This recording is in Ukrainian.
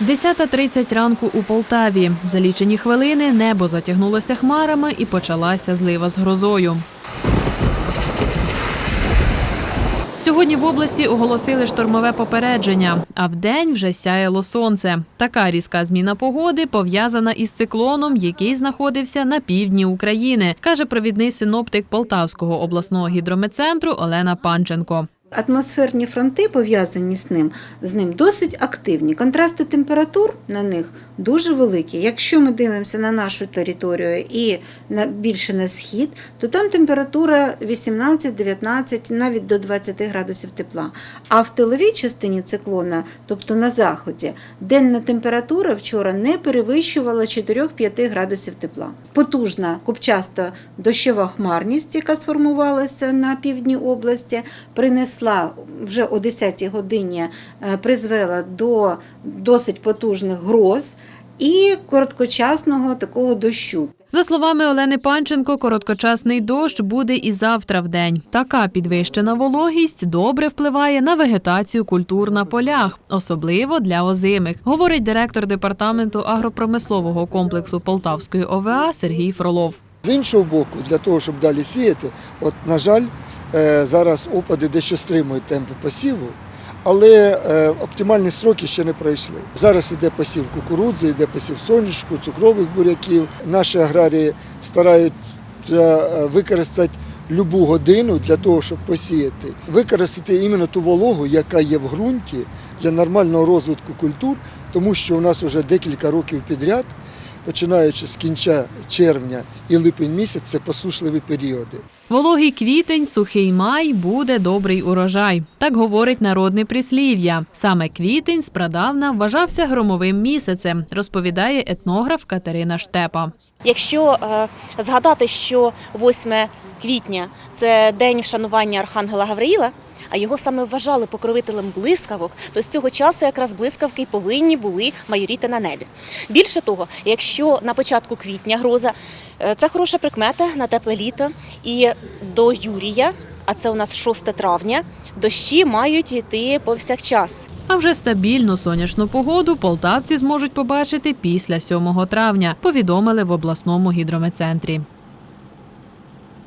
10.30 ранку у Полтаві. За лічені хвилини небо затягнулося хмарами і почалася злива з грозою. Сьогодні в області оголосили штормове попередження, а вдень вже сяяло сонце. Така різка зміна погоди пов'язана із циклоном, який знаходився на півдні України, каже провідний синоптик Полтавського обласного гідрометцентру Олена Панченко. Атмосферні фронти пов'язані з ним, з ним досить активні. Контрасти температур на них дуже великі. Якщо ми дивимося на нашу територію і на більше на схід, то там температура 18-19, навіть до 20 градусів тепла. А в тиловій частині циклона, тобто на заході, денна температура вчора не перевищувала 4-5 градусів тепла. Потужна купчаста дощова хмарність, яка сформувалася на півдні області, принесла вже о 10 годині, е, призвела до досить потужних гроз і короткочасного такого дощу. За словами Олени Панченко, короткочасний дощ буде і завтра в день. Така підвищена вологість добре впливає на вегетацію культур на полях, особливо для озимих, говорить директор департаменту агропромислового комплексу Полтавської ОВА Сергій Фролов. З іншого боку, для того, щоб далі сіяти, от, на жаль, зараз опади дещо стримують темпи посіву, але е, оптимальні строки ще не пройшли. Зараз іде посів кукурудзи, йде посів соняшку, цукрових буряків. Наші аграрії стараються е, використати любу годину для того, щоб посіяти, використати іменно ту вологу, яка є в ґрунті для нормального розвитку культур, тому що у нас вже декілька років підряд починаючи з кінця червня і липень місяць, це посушливі періоди. Вологий квітень, сухий май буде добрий урожай. Так говорить народне прислів'я. Саме квітень спрадавна вважався громовим місяцем, розповідає етнограф Катерина Штепа. Якщо е, згадати, що 8 квітня це день вшанування Архангела Гавриїла, а його саме вважали покровителем блискавок, то з цього часу якраз блискавки повинні були майоріти на небі. Більше того, якщо на початку квітня гроза, це хороша прикмета на тепле літо, і до Юрія, а це у нас 6 травня, дощі мають йти повсякчас. А вже стабільну сонячну погоду полтавці зможуть побачити після 7 травня, повідомили в обласному гідрометцентрі.